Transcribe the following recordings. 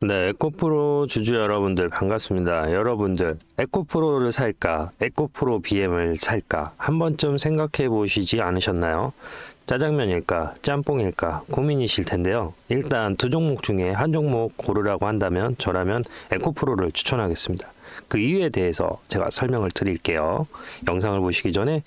네, 에코프로 주주 여러분들 반갑습니다. 여러분들 에코프로를 살까, 에코프로 BM을 살까 한 번쯤 생각해 보시지 않으셨나요? 짜장면일까, 짬뽕일까 고민이실 텐데요. 일단 두 종목 중에 한 종목 고르라고 한다면 저라면 에코프로를 추천하겠습니다. 그 이유에 대해서 제가 설명을 드릴게요. 영상을 보시기 전에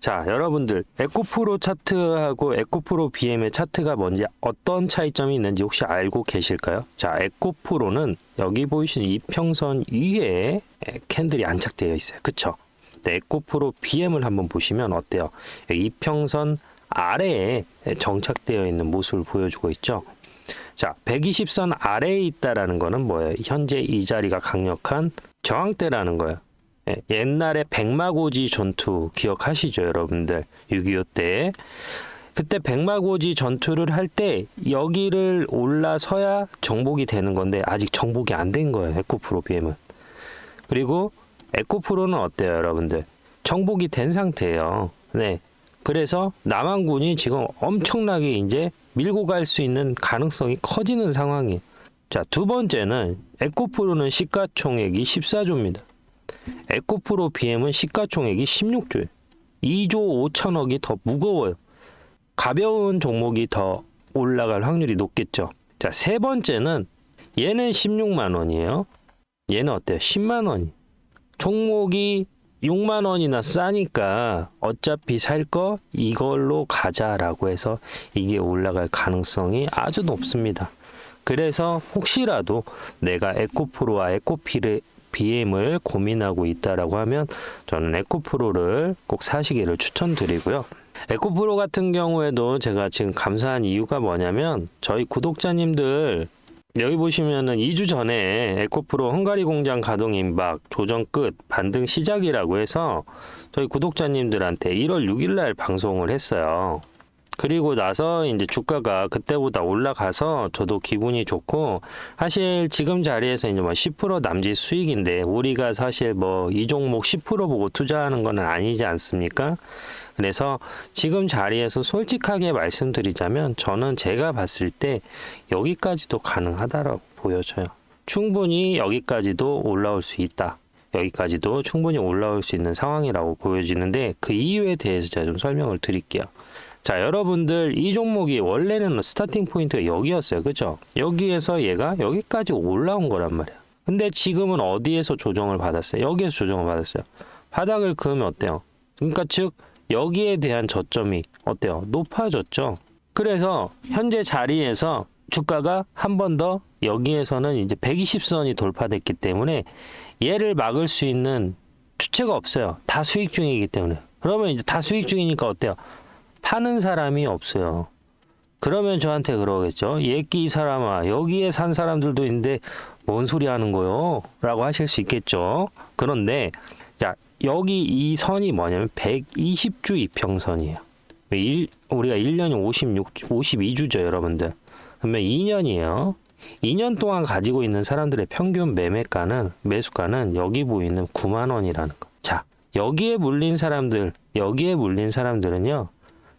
자, 여러분들 에코프로 차트하고 에코프로 BM의 차트가 뭔지 어떤 차이점이 있는지 혹시 알고 계실까요? 자, 에코프로는 여기 보이시는 이평선 위에 캔들이 안착되어 있어요. 그쵸? 네, 에코프로 BM을 한번 보시면 어때요? 이평선 아래에 정착되어 있는 모습을 보여주고 있죠. 자, 120선 아래에 있다라는 거는 뭐예요? 현재 이 자리가 강력한 저항대라는 거예요. 예, 옛날에 백마고지 전투 기억하시죠, 여러분들? 6.25 때. 그때 백마고지 전투를 할 때 여기를 올라서야 정복이 되는 건데 아직 정복이 안 된 거예요, 에코프로 BM은. 그리고 에코프로는 어때요, 여러분들? 정복이 된 상태예요. 네. 그래서 남한군이 지금 엄청나게 이제 밀고 갈 수 있는 가능성이 커지는 상황이에요. 자, 두 번째는 에코프로는 시가총액이 14조입니다. 에코프로 BM은 시가총액이 16조예요. 2조 5천억이 더 무거워요. 가벼운 종목이 더 올라갈 확률이 높겠죠. 자, 세 번째는 얘는 16만 원이에요. 얘는 어때요? 10만 원이. 종목이 6만 원이나 싸니까 어차피 살 거 이걸로 가자라고 해서 이게 올라갈 가능성이 아주 높습니다. 그래서 혹시라도 내가 에코프로와 에코피를 BM을 고민하고 있다라고 하면 저는 에코프로를 꼭 사시기를 추천드리고요. 에코프로 같은 경우에도 제가 지금 감사한 이유가 뭐냐면 저희 구독자님들 여기 보시면은 2주 전에 에코프로 헝가리 공장 가동 임박 조정 끝 반등 시작이라고 해서 저희 구독자님들한테 1월 6일 날 방송을 했어요. 그리고 나서 이제 주가가 그때보다 올라가서 저도 기분이 좋고 사실 지금 자리에서 이제 뭐 10% 남짓 수익인데 우리가 사실 뭐 이 종목 10% 보고 투자하는 거는 아니지 않습니까? 그래서 지금 자리에서 솔직하게 말씀드리자면 저는 제가 봤을 때 여기까지도 가능하다라고 보여져요. 충분히 여기까지도 올라올 수 있다. 여기까지도 충분히 올라올 수 있는 상황이라고 보여지는데 그 이유에 대해서 제가 좀 설명을 드릴게요. 자, 여러분들 이 종목이 원래는 스타팅 포인트가 여기였어요. 그죠? 여기에서 얘가 여기까지 올라온 거란 말이야. 근데 지금은 어디에서 조정을 받았어요? 여기에서 조정을 받았어요. 바닥을 그으면 어때요? 그러니까 즉 여기에 대한 저점이 어때요? 높아졌죠. 그래서 현재 자리에서 주가가 한 번 더 여기에서는 이제 120선이 돌파됐기 때문에 얘를 막을 수 있는 주체가 없어요. 다 수익 중이기 때문에. 그러면 이제 다 수익 중이니까 어때요? 파는 사람이 없어요. 그러면 저한테 그러겠죠. 예끼 사람아, 여기에 산 사람들도 있는데 뭔 소리 하는 거요? 라고 하실 수 있겠죠. 그런데, 자, 여기 이 선이 뭐냐면 120주 이평선이에요. 일, 우리가 1년이 56, 52주죠, 여러분들. 그러면 2년이에요. 2년 동안 가지고 있는 사람들의 평균 매매가는, 매수가는 여기 보이는 9만 원이라는 거. 자, 여기에 물린 사람들, 여기에 물린 사람들은요,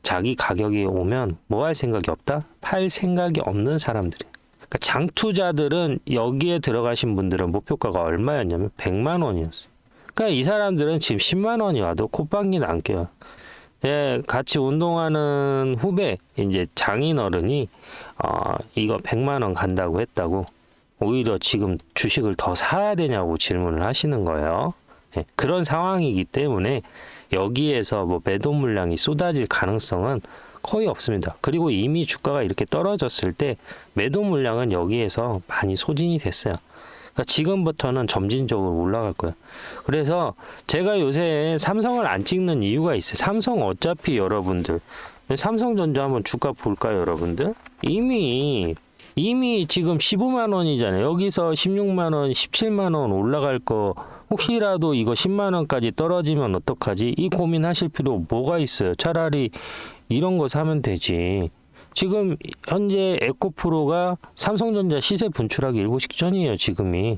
자기 가격이 오면 뭐 할 생각이 없다? 팔 생각이 없는 사람들이에요. 그러니까 장투자들은 여기에 들어가신 분들은 목표가가 얼마였냐면 100만 원이었어요. 그러니까 이 사람들은 지금 10만 원이 와도 콧방귀는 안 껴요. 예, 같이 운동하는 후배 이제 장인 어른이 어, 이거 100만 원 간다고 했다고 오히려 지금 주식을 더 사야 되냐고 질문을 하시는 거예요. 예, 그런 상황이기 때문에 여기에서 뭐 매도 물량이 쏟아질 가능성은 거의 없습니다. 그리고 이미 주가가 이렇게 떨어졌을 때 매도 물량은 여기에서 많이 소진이 됐어요. 그러니까 지금부터는 점진적으로 올라갈 거예요. 그래서 제가 요새 삼성을 안 찍는 이유가 있어요. 삼성 어차피 여러분들 삼성전자 한번 주가 볼까요, 여러분들? 이미 이미 지금 15만 원이잖아요. 여기서 16만 원, 17만 원 올라갈 거 혹시라도 이거 10만 원까지 떨어지면 어떡하지? 이 고민하실 필요 뭐가 있어요? 차라리 이런 거 사면 되지. 지금 현재 에코프로가 삼성전자 시세 분출하기 일보 직전이에요, 지금이.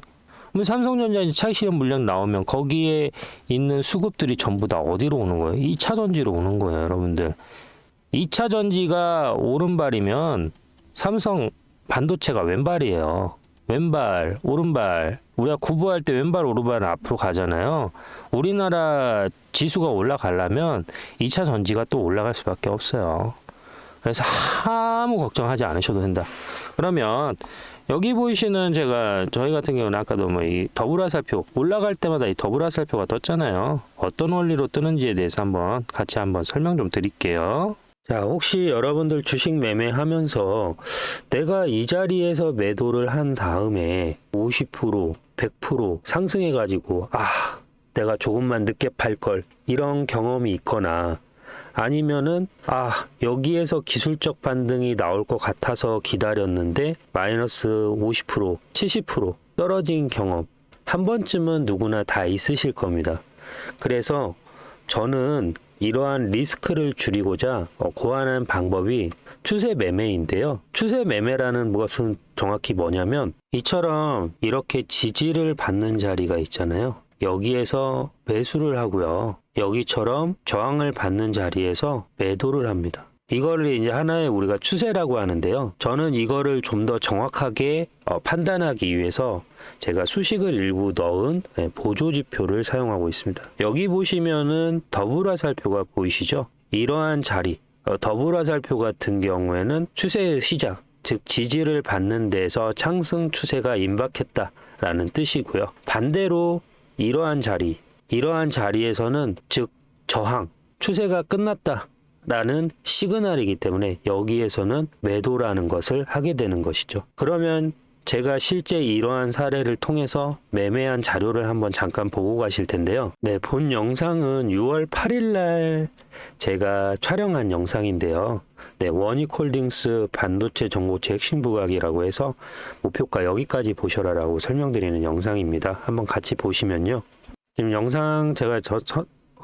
그럼 삼성전자 차익 실현 물량 나오면 거기에 있는 수급들이 전부 다 어디로 오는 거예요? 2차 전지로 오는 거예요, 여러분들. 2차 전지가 오른발이면 삼성 반도체가 왼발이에요. 왼발, 오른발. 우리가 구부할 때 왼발, 오른발은 앞으로 가잖아요. 우리나라 지수가 올라가려면 2차 전지가 또 올라갈 수밖에 없어요. 그래서 아무 걱정하지 않으셔도 된다. 그러면 여기 보이시는 제가 저희 같은 경우는 아까도 뭐 이 더블 화살표 올라갈 때마다 이 더블 화살표가 떴잖아요. 어떤 원리로 뜨는지에 대해서 한번 같이 한번 설명 좀 드릴게요. 자, 혹시 여러분들 주식 매매하면서 내가 이 자리에서 매도를 한 다음에 50%, 100% 상승해 가지고 아, 내가 조금만 늦게 팔 걸 이런 경험이 있거나 아니면은 아 여기에서 기술적 반등이 나올 것 같아서 기다렸는데 마이너스 50% 70% 떨어진 경험 한 번쯤은 누구나 다 있으실 겁니다. 그래서 저는 이러한 리스크를 줄이고자 어, 고안한 방법이 추세 매매인데요. 추세 매매라는 것은 정확히 뭐냐면 이처럼 이렇게 지지를 받는 자리가 있잖아요. 여기에서 매수를 하고요. 여기처럼 저항을 받는 자리에서 매도를 합니다. 이거를 이제 하나의 우리가 추세라고 하는데요. 저는 이거를 좀 더 정확하게 어, 판단하기 위해서 제가 수식을 일부 넣은 네, 보조 지표를 사용하고 있습니다. 여기 보시면은 더블화살표가 보이시죠? 이러한 자리, 어, 더블화살표 같은 경우에는 추세의 시작, 즉 지지를 받는 데서 상승 추세가 임박했다라는 뜻이고요. 반대로 이러한 자리, 이러한 자리에서는 즉 저항, 추세가 끝났다. 라는 시그널이기 때문에 여기에서는 매도라는 것을 하게 되는 것이죠. 그러면 제가 실제 이러한 사례를 통해서 매매한 자료를 한번 잠깐 보고 가실 텐데요. 네, 본 영상은 6월 8일 날 제가 촬영한 영상인데요. 네, 원익홀딩스 반도체 정보체 핵심 부각이라고 해서 목표가 여기까지 보셔라라고 설명드리는 영상입니다. 한번 같이 보시면요. 지금 영상 제가 저, 저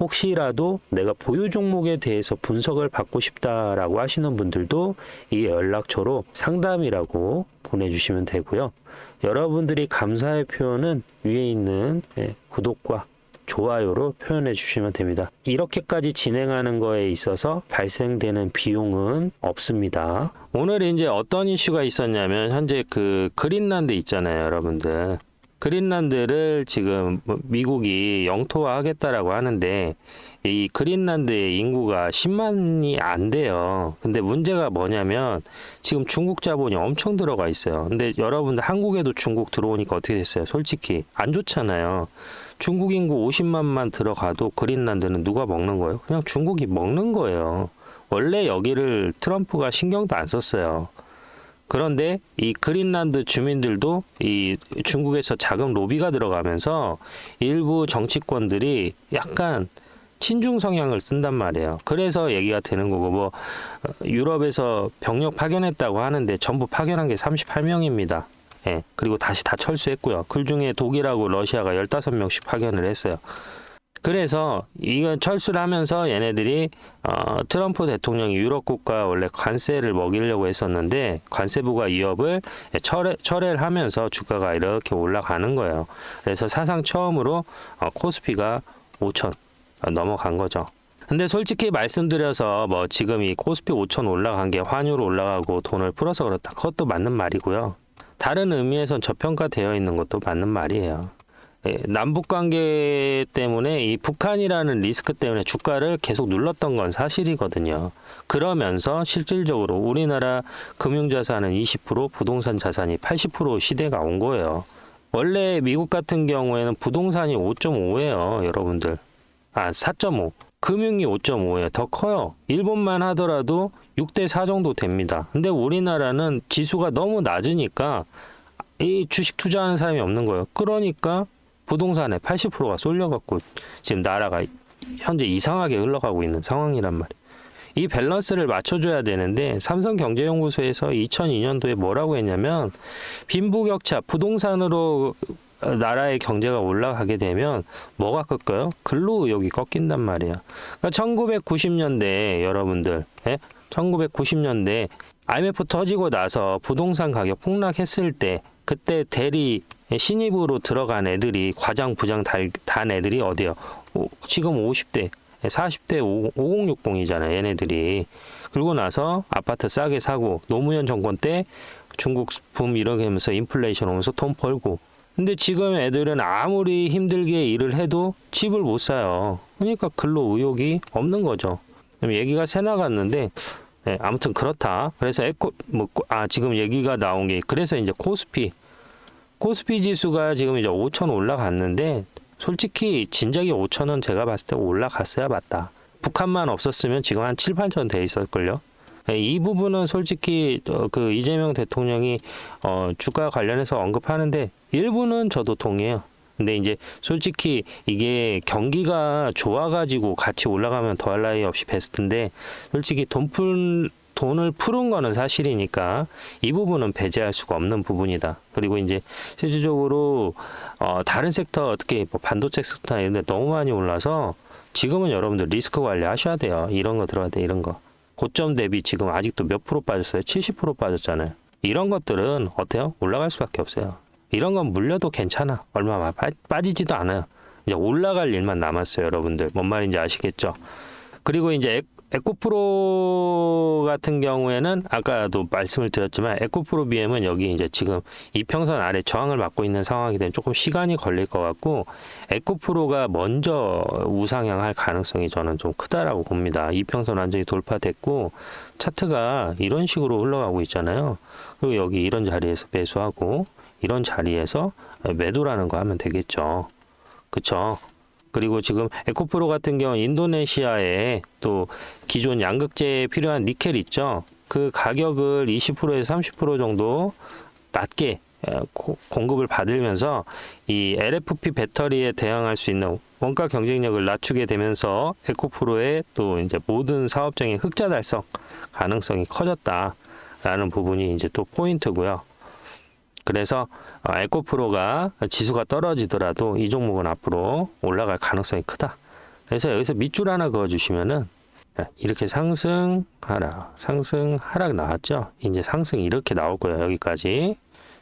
혹시라도 내가 보유 종목에 대해서 분석을 받고 싶다라고 하시는 분들도 이 연락처로 상담이라고 보내주시면 되고요. 여러분들이 감사의 표현은 위에 있는 예, 구독과 좋아요로 표현해 주시면 됩니다. 이렇게까지 진행하는 거에 있어서 발생되는 비용은 없습니다. 오늘 이제 어떤 이슈가 있었냐면 현재 그 그린란드 있잖아요, 여러분들. 그린란드를 지금 뭐 미국이 영토화하겠다라고 하는데 이 그린란드의 인구가 10만이 안 돼요. 근데 문제가 뭐냐면 지금 중국 자본이 엄청 들어가 있어요. 근데 여러분들 한국에도 중국 들어오니까 어떻게 됐어요? 솔직히 안 좋잖아요. 중국 인구 50만만 들어가도 그린란드는 누가 먹는 거예요? 그냥 중국이 먹는 거예요. 원래 여기를 트럼프가 신경도 안 썼어요. 그런데 이 그린란드 주민들도 이 중국에서 자금 로비가 들어가면서 일부 정치권들이 약간 친중 성향을 쓴단 말이에요. 그래서 얘기가 되는 거고 뭐 어, 유럽에서 병력 파견했다고 하는데 전부 파견한 게 38명입니다. 예. 그리고 다시 다 철수했고요. 그 중에 독일하고 러시아가 15명씩 파견을 했어요. 그래서 이건 철수를 하면서 얘네들이 어, 트럼프 대통령이 유럽 국가 원래 관세를 먹이려고 했었는데 관세부가 이업을 철회, 철회를 하면서 주가가 이렇게 올라가는 거예요. 그래서 사상 처음으로 어, 코스피가 5천 넘어간 거죠. 근데 솔직히 말씀드려서 뭐 지금 이 코스피 5천 올라간 게 환율 올라가고 돈을 풀어서 그렇다. 그것도 맞는 말이고요. 다른 의미에선 저평가되어 있는 것도 맞는 말이에요. 예, 남북 관계 때문에 이 북한이라는 리스크 때문에 주가를 계속 눌렀던 건 사실이거든요. 그러면서 실질적으로 우리나라 금융자산은 20% 부동산 자산이 80% 시대가 온 거예요. 원래 미국 같은 경우에는 부동산이 5.5예요, 여러분들. 아, 4.5. 금융이 5.5예요. 더 커요. 일본만 하더라도 6대 4 정도 됩니다. 근데 우리나라는 지수가 너무 낮으니까 이 주식 투자하는 사람이 없는 거예요. 그러니까 부동산에 80%가 쏠려갖고 지금 나라가 현재 이상하게 흘러가고 있는 상황이란 말이에요. 이 밸런스를 맞춰줘야 되는데 삼성경제연구소에서 2002년도에 뭐라고 했냐면 빈부격차 부동산으로 나라의 경제가 올라가게 되면 뭐가 꺾어요? 근로의욕이 꺾인단 말이에요. 그러니까 1990년대 여러분들, 예? 1990년대 IMF 터지고 나서 부동산 가격 폭락했을 때 그때 대리 신입으로 들어간 애들이 과장 부장 달- 단 애들이 어디요? 오, 지금 50대, 40대 5060이잖아요. 얘네들이. 그러고 나서 아파트 싸게 사고 노무현 정권 때 중국 붐 이렇게 하면서 인플레이션 오면서 돈 벌고 근데 지금 애들은 아무리 힘들게 일을 해도 집을 못 사요. 그러니까 근로 의욕이 없는 거죠. 얘기가 새 나갔는데 네, 아무튼 그렇다. 그래서 에코 뭐 아 지금 얘기가 나온 게 그래서 이제 코스피 코스피 지수가 지금 이제 5천 올라갔는데 솔직히 진작에 5천은 제가 봤을 때 올라갔어야 맞다. 북한만 없었으면 지금 한 7, 8천 돼 있을걸요. 네, 이 부분은 솔직히 어, 그 이재명 대통령이 어, 주가 관련해서 언급하는데 일부는 저도 동의해요. 근데 이제 솔직히 이게 경기가 좋아가지고 같이 올라가면 더할 나위 없이 베스트인데 솔직히 돈풀 돈을 푸른 거는 사실이니까 이 부분은 배제할 수가 없는 부분이다. 그리고 이제 실질적으로 어, 다른 섹터 어떻게 뭐 반도체 섹터 이런 데 너무 많이 올라서 지금은 여러분들 리스크 관리하셔야 돼요. 이런 거 들어야 돼 이런 거. 고점 대비 지금 아직도 몇 프로 빠졌어요? 70% 빠졌잖아요. 이런 것들은 어때요? 올라갈 수밖에 없어요. 이런 건 물려도 괜찮아. 얼마 빠, 빠지지도 않아요. 이제 올라갈 일만 남았어요, 여러분들. 뭔 말인지 아시겠죠? 그리고 이제 에, 에코프로 같은 경우에는 아까도 말씀을 드렸지만 에코프로 BM은 여기 이제 지금 이평선 아래 저항을 받고 있는 상황이 되면 조금 시간이 걸릴 것 같고 에코프로가 먼저 우상향할 가능성이 저는 좀 크다라고 봅니다. 이평선 완전히 돌파됐고 차트가 이런 식으로 흘러가고 있잖아요. 그리고 여기 이런 자리에서 매수하고 이런 자리에서 매도라는 거 하면 되겠죠. 그쵸? 그리고 지금 에코프로 같은 경우 인도네시아에 또 기존 양극재에 필요한 니켈 있죠. 그 가격을 20%에서 30% 정도 낮게 공급을 받으면서 이 LFP 배터리에 대항할 수 있는 원가 경쟁력을 낮추게 되면서 에코프로의 또 이제 모든 사업장의 흑자 달성 가능성이 커졌다라는 부분이 이제 또 포인트고요. 그래서 어, 에코프로가 지수가 떨어지더라도 이 종목은 앞으로 올라갈 가능성이 크다. 그래서 여기서 밑줄 하나 그어주시면은 자, 이렇게 상승 하락 상승 하락 나왔죠. 이제 상승 이렇게 나올 거예요. 여기까지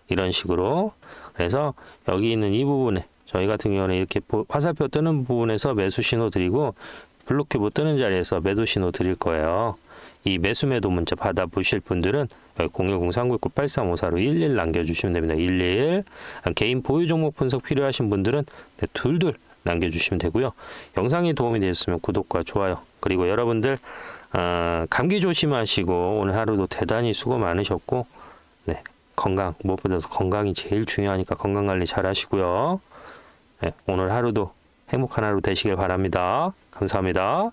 이런 식으로 그래서 여기 있는 이 부분에 저희 같은 경우는 이렇게 보- 화살표 뜨는 부분에서 매수 신호 드리고 블록큐브 뜨는 자리에서 매도 신호 드릴 거예요. 이 매수 매도 문자 받아보실 분들은 010-399-8354로 11 남겨주시면 됩니다. 11 개인 보유 종목 분석 필요하신 분들은 네, 둘둘 남겨주시면 되고요. 영상이 도움이 되셨으면 구독과 좋아요 그리고 여러분들 아, 감기 조심하시고 오늘 하루도 대단히 수고 많으셨고 네, 건강 무엇보다 건강이 제일 중요하니까 건강 관리 잘 하시고요. 네, 오늘 하루도 행복한 하루 되시길 바랍니다. 감사합니다.